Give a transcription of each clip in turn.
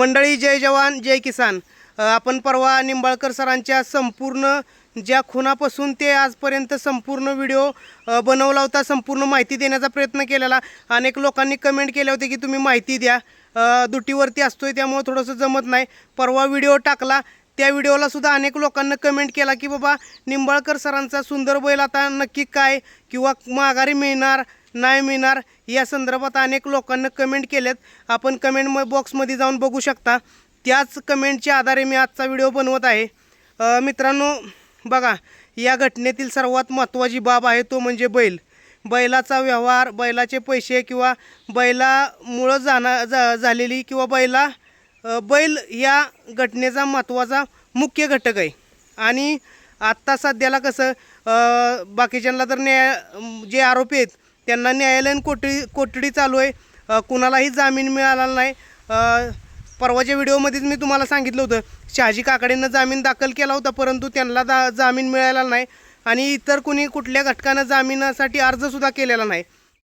मंडळी जय जवान जय किसान. आपण परवा निंबाळकर सरांच्या संपूर्ण ज्या खुनापासून ते आजपर्यंत संपूर्ण व्हिडिओ बनवला होता संपूर्ण माहिती देण्याचा प्रयत्न केलेला. अनेक लोकांनी कमेंट केले होते की तुम्ही माहिती द्या. दुटीवरती दुटीवरती असतोय त्यामुळं थोडंसं जमत नाही. परवा व्हिडिओ टाकला. त्या व्हिडिओला सुद्धा अनेक लोकांना कमेंट केला की बाबा निंबाळकर सरांचा सुंदर बैल आता नक्की काय? किंवा माघारी मिळणार नाही मिळणार. या संदर्भात अनेक लोकांना कमेंट केलेत. आपण कमेंट म बॉक्समध्ये जाऊन बघू शकता. त्याच कमेंटच्या आधारे मी आजचा व्हिडिओ बनवत आहे. मित्रांनो बघा या घटनेतील सर्वात महत्त्वाची बाब आहे तो म्हणजे बैल. बैलाचा व्यवहार बैलाचे पैसे किंवा बैलामुळं जाणा जा झालेली किंवा बैला बैल या घटनेचा महत्त्वाचा मुख्य घटक आहे. आणि आत्ता सध्याला कसं बाकीच्यांना तर न्याय जे आरोपी आहेत त्यांना न्यायालयीन कोठडी कोठडी चालू आहे. कुणालाही जामीन मिळाला नाही. परवाच्या व्हिडिओमध्येच मी तुम्हाला सांगितलं होतं. शहाजी काकडेंनं जामीन दाखल केला होता परंतु त्यांना दा जामीन मिळाला नाही. आणि इतर कुणी कुठल्या घटकानं जामिनासाठी अर्जसुद्धा केलेला नाही.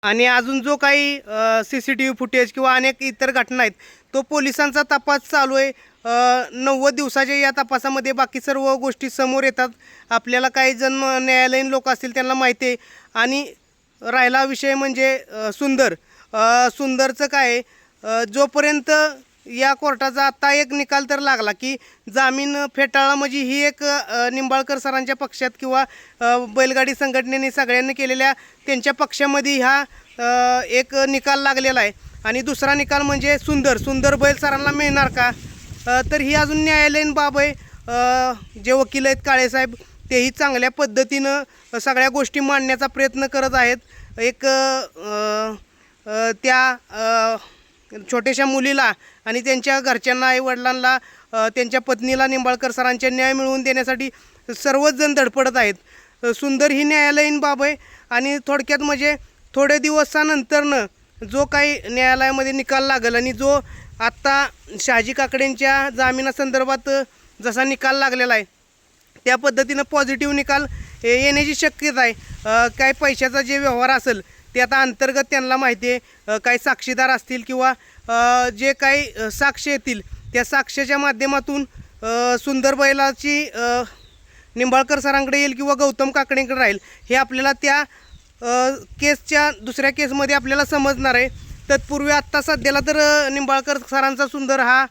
आणि अजून जो काही C C T V footage किंवा अनेक इतर घटना आहेत तो पोलिसांचा तपास चालू आहे. नव्वद दिवसाच्या या तपासामध्ये बाकी सर्व गोष्टी समोर येतात. आपल्याला काही जण न्यायालयीन लोक असतील त्यांना माहिती आहे. आणि राहिला विषय म्हणजे सुंदर. सुंदरचं काय जोपर्यंत या कोर्टाचा आत्ता एक निकाल तर लागला की जामीन फेटाळा म्हणजे ही एक निंबाळकर सरांच्या पक्षात किंवा बैलगाडी संघटनेने सगळ्यांनी केलेल्या त्यांच्या पक्षामध्ये हा एक निकाल लागलेला आहे. आणि दुसरा निकाल म्हणजे सुंदर. सुंदर बैल सरांना मिळणार का? तर ही अजून न्यायालयीन बाब आहे. जे वकील आहेत काळेसाहेब तेही चांगल्या पद्धतीनं सगळ्या गोष्टी मांडण्याचा प्रयत्न करत आहेत. एक त्या छोट्याशा मुलीला आणि त्यांच्या घरच्यांना आईवडिलांना त्यांच्या पत्नीला निंबाळकर सरांचे न्याय मिळवून देण्यासाठी सर्वच जण धडपडत आहेत. सुंदर ही न्यायालयीन बाब आहे आणि थोडक्यात म्हणजे थोड्या दिवसानंतरनं जो काही न्यायालयामध्ये निकाल लागेल आणि जो आत्ता शहाजी काकडेंच्या जामिनासंदर्भात जसा निकाल लागलेला आहे त्या पद्धतीनं पॉझिटिव्ह निकाल येण्याची शक्यता आहे. काय पैशाचा जे व्यवहार असेल ते आता अंतर्गत त्यांना माहिती आहे. काही साक्षीदार असतील किंवा जे काही साक्ष येतील त्या साक्षाच्या माध्यमातून सुंदर बैलाची निंबाळकर सरांकडे येईल किंवा गौतम काकडेंकडे राहील हे आपल्याला त्या केसच्या दुसऱ्या केसमध्ये आपल्याला समजणार आहे. तत्पूर्वी आत्ता सध्याला तर निंबाळकर सरांचा सुंदर हा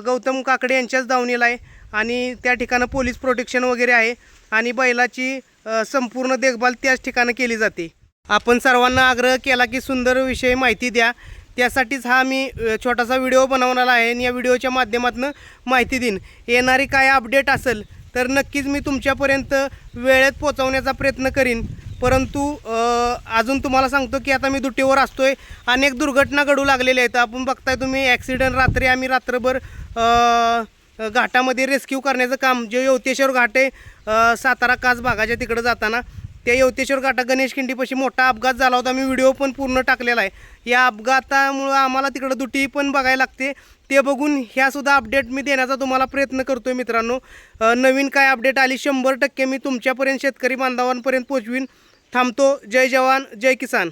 गौतम काकडे यांच्याच दावणीला आहे. आणि त्या ठिकाणं पोलीस प्रोटेक्शन वगैरे आहे. आणि बैलाची संपूर्ण देखभाल त्याच ठिकाणं केली जाते. आपण सर्वांना आग्रह केला की सुंदर विषयी माहिती द्या. त्यासाठीच हा मी छोटासा व्हिडिओ बनवणारा आहे आणि या व्हिडिओच्या माध्यमातून माहिती देईन. येणारी काय अपडेट असेल तर नक्कीच मी तुमच्यापर्यंत वेळेत पोचवण्याचा प्रयत्न करीन. परंतु अजून तुम्हाला सांगतो की आता मी दुटीवर असतोय. अनेक दुर्घटना घडू लागलेल्या आहेत. आपण बघताय तुम्ही ॲक्सिडेंट रात्री आम्ही रात्रभर घाटामध्ये रेस्क्यू करण्याचं काम जे यवतेश्वर घाट आहे सातारा कास भागाच्या तिकडं जाताना त्या यवतेश्वर घाटा गणेश खिंडीपाशी मोठा अपघात झाला होता. मी व्हिडिओ पण पूर्ण टाकलेला आहे. या अपघातामुळं आम्हाला तिकडं दुटी पण बघायला लागते. ते बघून ह्यासुद्धा अपडेट मी देण्याचा तुम्हाला प्रयत्न करतो मित्रांनो. नवीन काय अपडेट आली शंभर टक्के मी तुमच्यापर्यंत शेतकरी बांधवांपर्यंत पोचवीन. थांबतो. जय जवान जय किसान.